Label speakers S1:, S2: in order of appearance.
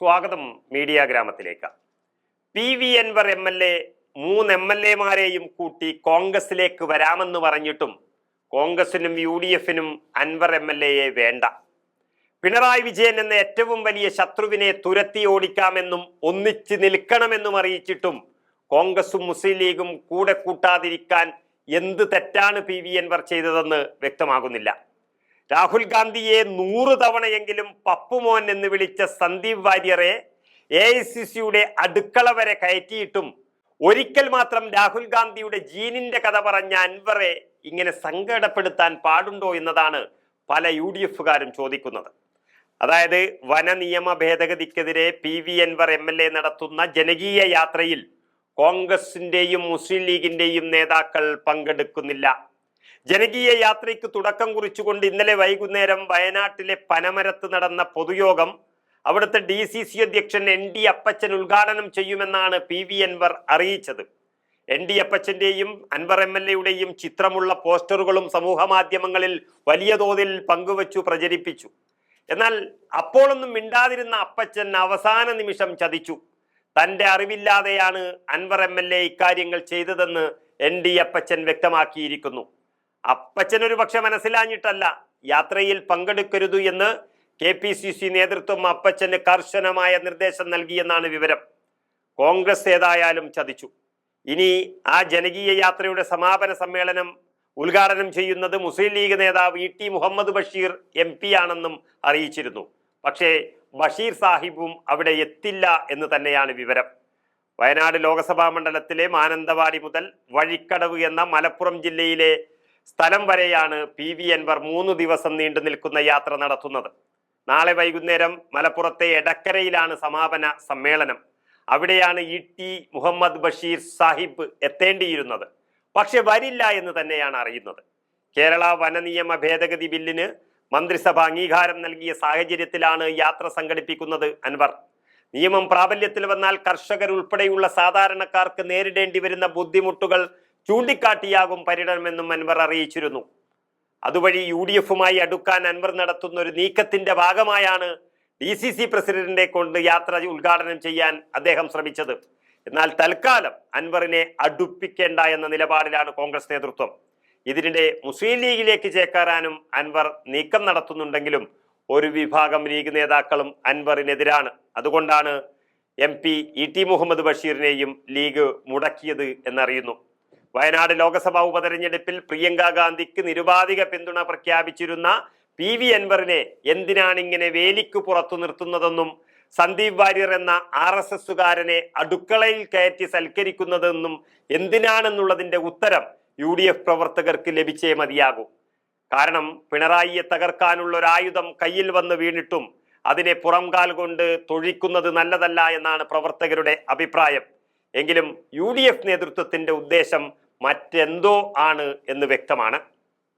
S1: സ്വാഗതം മീഡിയ ഗ്രാമത്തിലേക്ക്. P V Anvar M L A മൂന്ന് എം എൽ എമാരെയും കൂട്ടി കോൺഗ്രസിലേക്ക് വരാമെന്ന് പറഞ്ഞിട്ടും കോൺഗ്രസിനും യു ഡി എഫിനും അൻവർ എം എൽ എയെ വേണ്ട. പിണറായി വിജയൻ എന്ന ഏറ്റവും വലിയ ശത്രുവിനെ തുരത്തി ഓടിക്കാമെന്നും ഒന്നിച്ച് നിൽക്കണമെന്നും അറിയിച്ചിട്ടും കോൺഗ്രസും മുസ്ലിം ലീഗും കൂടെ കൂട്ടാതിരിക്കാൻ എന്ത് തെറ്റാണ് പി വി അൻവർ ചെയ്തതെന്ന് വ്യക്തമാകുന്നില്ല. രാഹുൽ ഗാന്ധിയെ നൂറ് തവണയെങ്കിലും പപ്പുമോൻ എന്ന് വിളിച്ച സന്ദീപ് വാര്യറെ എ ഐ സി സിയുടെ അടുക്കള വരെ കയറ്റിയിട്ടും ഒരിക്കൽ മാത്രം രാഹുൽ ഗാന്ധിയുടെ ജീനിന്റെ കഥ പറഞ്ഞ അൻവറെ ഇങ്ങനെ സങ്കടപ്പെടുത്താൻ പാടുണ്ടോ എന്നതാണ് പല യു ഡി എഫുകാരും ചോദിക്കുന്നത്. അതായത് വന നിയമ ഭേദഗതിക്കെതിരെ P V Anvar M L A നടത്തുന്ന ജനകീയ യാത്രയിൽ കോൺഗ്രസിന്റെയും മുസ്ലിം ലീഗിന്റെയും നേതാക്കൾ പങ്കെടുക്കുന്നില്ല. ജനകീയ യാത്രയ്ക്ക് തുടക്കം കുറിച്ചുകൊണ്ട് ഇന്നലെ വൈകുന്നേരം വയനാട്ടിലെ പനമരത്ത് നടന്ന പൊതുയോഗം അവിടുത്തെ ഡി സി സി അധ്യക്ഷൻ എൻ ഡി അപ്പച്ചൻ ഉദ്ഘാടനം ചെയ്യുമെന്നാണ് പി വി അൻവർ അറിയിച്ചത്. എൻ ഡി അപ്പച്ചന്റെയും അൻവർ എം എൽ എയുടെയും ചിത്രമുള്ള പോസ്റ്ററുകളും സമൂഹ മാധ്യമങ്ങളിൽ വലിയ തോതിൽ പങ്കുവച്ചു പ്രചരിപ്പിച്ചു. എന്നാൽ അപ്പോഴൊന്നും മിണ്ടാതിരുന്ന അപ്പച്ചൻ അവസാന നിമിഷം ചതിച്ചു. തന്റെ അറിവില്ലാതെയാണ് അൻവർ എം എൽ എ ഇക്കാര്യങ്ങൾ ചെയ്തതെന്ന് എൻ ഡി അപ്പച്ചൻ വ്യക്തമാക്കിയിരിക്കുന്നു. അപ്പച്ചൻ ഒരു പക്ഷെ മനസ്സിലാഞ്ഞിട്ടല്ല. യാത്രയിൽ പങ്കെടുക്കരുത് എന്ന് കെ പി സി സി നേതൃത്വം അപ്പച്ചന് കർശനമായ നിർദ്ദേശം നൽകിയെന്നാണ് വിവരം. കോൺഗ്രസ് ഏതായാലും ചതിച്ചു. ഇനി ആ ജനകീയ യാത്രയുടെ സമാപന സമ്മേളനം ഉദ്ഘാടനം ചെയ്യുന്നത് മുസ്ലിം ലീഗ് നേതാവ് E T Muhammad Basheer M P ആണെന്നും അറിയിച്ചിരുന്നു. പക്ഷേ ബഷീർ സാഹിബും അവിടെ എത്തില്ല എന്ന് തന്നെയാണ് വിവരം. വയനാട് ലോക്സഭാ മണ്ഡലത്തിലെ മാനന്തവാടി മുതൽ വഴിക്കടവ് എന്ന മലപ്പുറം ജില്ലയിലെ സ്ഥലം വരെയാണ് പി വി അൻവർ മൂന്ന് ദിവസം നീണ്ടു നിൽക്കുന്ന യാത്ര നടത്തുന്നത്. നാളെ വൈകുന്നേരം മലപ്പുറത്തെ എടക്കരയിലാണ് സമാപന സമ്മേളനം. അവിടെയാണ് ഇ ടി മുഹമ്മദ് ബഷീർ സാഹിബ് എത്തേണ്ടിയിരുന്നത്. പക്ഷെ വരില്ല എന്ന് തന്നെയാണ് അറിയുന്നത്. കേരള വനനിയമ ഭേദഗതി ബില്ലിന് മന്ത്രിസഭ അംഗീകാരം നൽകിയ സാഹചര്യത്തിലാണ് യാത്ര സംഘടിപ്പിക്കുന്നത് അൻവർ. നിയമം പ്രാബല്യത്തിൽ വന്നാൽ കർഷകർ ഉൾപ്പെടെയുള്ള സാധാരണക്കാർക്ക് നേരിടേണ്ടി വരുന്ന ബുദ്ധിമുട്ടുകൾ ചൂണ്ടിക്കാട്ടിയാകും പര്യടനമെന്നും അൻവർ അറിയിച്ചിരുന്നു. അതുവഴി യു ഡി എഫുമായി അടുക്കാൻ അൻവർ നടത്തുന്ന ഒരു നീക്കത്തിന്റെ ഭാഗമായാണ് ഡി സി സി പ്രസിഡന്റിനെ കൊണ്ട് യാത്ര ഉദ്ഘാടനം ചെയ്യാൻ അദ്ദേഹം ശ്രമിച്ചത്. എന്നാൽ തൽക്കാലം അൻവറിനെ അടുപ്പിക്കേണ്ട എന്ന നിലപാടിലാണ് കോൺഗ്രസ് നേതൃത്വം. ഇതിനിടെ മുസ്ലിം ലീഗിലേക്ക് ചേക്കാറാനും അൻവർ നീക്കം നടത്തുന്നുണ്ടെങ്കിലും ഒരു വിഭാഗം ലീഗ് നേതാക്കളും അൻവറിനെതിരാണ്. അതുകൊണ്ടാണ് M P E T Muhammad ബഷീറിനെയും league മുടക്കിയത് എന്നറിയുന്നു. വയനാട് ലോക്സഭാ ഉപതെരഞ്ഞെടുപ്പിൽ പ്രിയങ്ക ഗാന്ധിക്ക് നിരുപാധിക പിന്തുണ പ്രഖ്യാപിച്ചിരുന്ന പി വി അൻവറിനെ എന്തിനാണ് ഇങ്ങനെ വേലിക്ക് പുറത്തു നിർത്തുന്നതെന്നും സന്ദീപ് വാര്യർ എന്ന ആർ എസ് എസുകാരനെ അടുക്കളയിൽ കയറ്റി സൽക്കരിക്കുന്നതെന്നും എന്തിനാണെന്നുള്ളതിന്റെ ഉത്തരം യു ഡി എഫ് പ്രവർത്തകർക്ക് ലഭിച്ചേ മതിയാകൂ. കാരണം പിണറായിയെ തകർക്കാനുള്ള ഒരു ആയുധം കയ്യിൽ വന്ന് വീണിട്ടും അതിനെ പുറംകാൽ കൊണ്ട് തൊഴിക്കുന്നത് നല്ലതല്ല എന്നാണ് പ്രവർത്തകരുടെ അഭിപ്രായം. എങ്കിലും യു ഡി എഫ് നേതൃത്വത്തിന്റെ ഉദ്ദേശം മറ്റെന്തോ ആണ് എന്ന് വ്യക്തമാണ്.